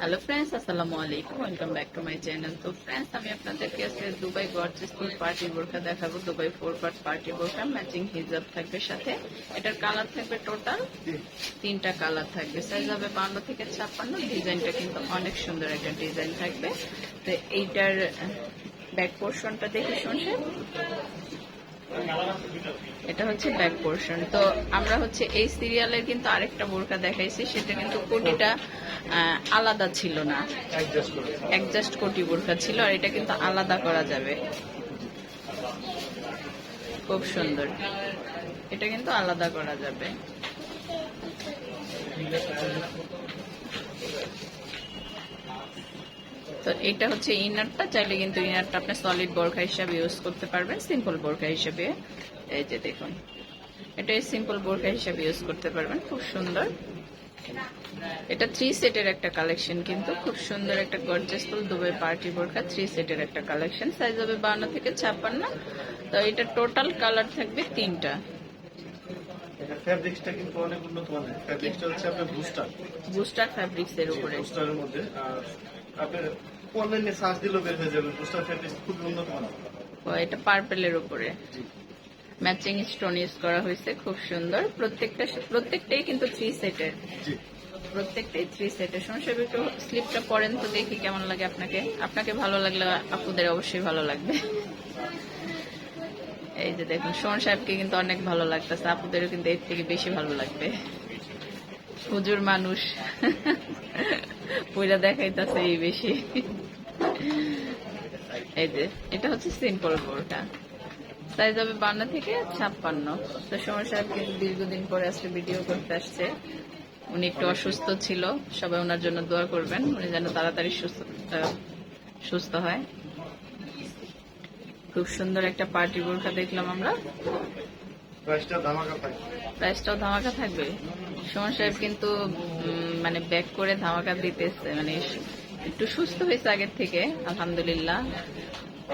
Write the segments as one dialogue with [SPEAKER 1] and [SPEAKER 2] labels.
[SPEAKER 1] Hello friends আসসালামু আলাইকুম welcome back to my channel তো ফ্রেন্ডস আমি আপনাদেরকে আজকে দুবাই গর্জেস ফুল পার্টি বোরখা দেখাবো। দুবাই ফোর পার্ট পার্টি বোরখা ম্যাচিং হিজাব থাকবে সাথে। এটার কালার থাকবে টোটাল তিনটা কালার থাকবে। সাইজ হবে বান্ন থেকে ছাপ্পান্ন। ডিজাইনটা কিন্তু অনেক সুন্দর একটা ডিজাইন থাকবে। তো এইটার ব্যাক পোর্শনটা দেখে শুনছে এটা হচ্ছে ব্যাক পোর্শন তো আমরা হচ্ছে এই সিরিয়ালের কিন্তু আরেকটা বোরকা দেখাইছি। সেটা কিন্তু কোটিটা আলাদা ছিল না।
[SPEAKER 2] অ্যাডজাস্ট
[SPEAKER 1] কোটি বোরকা ছিল আর এটা কিন্তু আলাদা করা যাবে। খুব সুন্দর। এটা কিন্তু আলাদা করা যাবে। তো এটা হচ্ছে ইনারটা চাইলে কিন্তু ইনারটা আপনি সলিড বোরখা হিসাবে ইউজ করতে পারবেন সিম্পল বোরখা হিসাবে। এই যে দেখুন এটা সিম্পল বোরখা হিসাবে ইউজ করতে পারবেন, খুব সুন্দর। এটা থ্রি সেটের একটা কালেকশন কিন্তু খুব সুন্দর একটা গর্জেসফুল দুবাই পার্টি বোরখা থ্রি সেটের একটা কালেকশন সাইজ হবে বান্ন থেকে ছাপ্পান্ন। তো এটা টোটাল কালার থাকবে তিনটা।
[SPEAKER 2] এটা ফ্যাব্রিক্সটা কিন্তু অনেক উন্নত মানের। ফ্যাব্রিক্সটা হচ্ছে আপনার বুস্টার
[SPEAKER 1] বুস্টার ফ্যাব্রিক্স এর উপরে।
[SPEAKER 2] বুস্টারের মধ্যে। আর আপনার অনলাইনে সার্চ দিলেও বের হয়ে যাবে। বুস্টার ফ্যাব্রিক্স খুব উন্নত মানের।
[SPEAKER 1] এটা পার্পেলের উপরে। ম্যাচিং স্টোন ইউজ করা হয়েছে খুব সুন্দর। প্রত্যেকটা প্রত্যেকটাই কিন্তু থ্রি সেটের প্রত্যেকটাই থ্রি সেটের সমস্যা একটু স্লিপটা পরেন তো দেখি কেমন লাগে আপনাকে। আপনাকে ভালো লাগলে আপুদের অবশ্যই ভালো লাগবে। এই যে দেখুন সোহন সাহেবকে কিন্তু অনেক ভালো লাগতেছে। আপুদেরও কিন্তু এর থেকে বেশি ভালো লাগবে। হুজুর মানুষ। পুরা দেখাইতেছে এই বেশি। এই যে এটা হচ্ছে সিম্পল বোরটা সাইজ যাবে বান্না থেকে ছাপ্পান্ন। তো সোহন সাহেব কিন্তু দীর্ঘদিন পরে আজকে ভিডিও করতে আসছে। উনি একটু অসুস্থ ছিল সবাই ওনার জন্য দোয়া করবেন। উনি যেন তাড়াতাড়ি সুস্থ সুস্থ হয়। খুব সুন্দর একটা পার্টি বোরখা দেখলাম আমরা। প্রাইসটাও ধামাকা থাকবে। সুমন সাহেব কিন্তু মানে ব্যাক করে ধামাকা দিতেছে। মানে একটু সুস্থ হয়েছে আগের থেকে আলহামদুলিল্লাহ।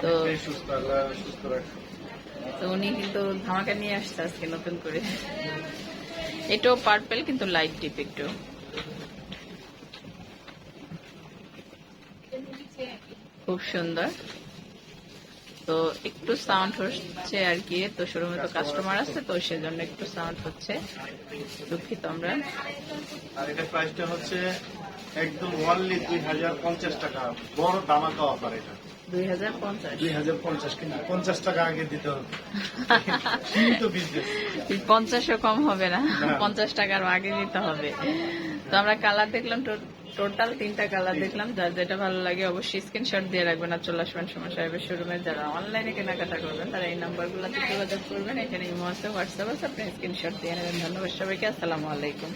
[SPEAKER 1] তো
[SPEAKER 2] সুস্থ সুস্থ রাখে
[SPEAKER 1] তো উনি কিন্তু ধামাকা নিয়ে আসছে আজকে নতুন করে। এটাও পার্পেল কিন্তু লাইট ডিপ একটু। খুব সুন্দর। তো একটু সাউন্ড হচ্ছে আর কি, তো শোরুমে তো কাস্টমার আছে, তো সেজন্য একটু সাউন্ড হচ্ছে। দুঃখিত আমরা।
[SPEAKER 2] আর এটা প্রাইসটা হচ্ছে একদম ওয়ানলি দুই হাজার পঞ্চাশ টাকা বড় ধামাকা অফার এটা। দুই হাজার পঞ্চাশ। কিন্তু পঞ্চাশ টাকা আগে দিতে হবে। সীমিত বিজনেস
[SPEAKER 1] পঞ্চাশও কম হবে না
[SPEAKER 2] হ্যাঁ।
[SPEAKER 1] পঞ্চাশ টাকার আগে দিতে হবে। তো আমরা কালার দেখলাম টোটাল তিনটা কালার দেখলাম। যার যেটা ভালো লাগে অবশ্যই স্ক্রিনশট দিয়ে রাখবেন আর চলে আসবেন সময় সাহেবের শোরুমে যারা অনলাইনে কেনাকাটা করবেন তারা এই নাম্বারগুলোতে যোগাযোগ করবেন। এখানে ইমো আছে হোয়াটসঅ্যাপ আছে আপনি স্ক্রিনশট দিয়ে নেবেন। ধন্যবাদ সবাইকে আসসালামু আলাইকুম।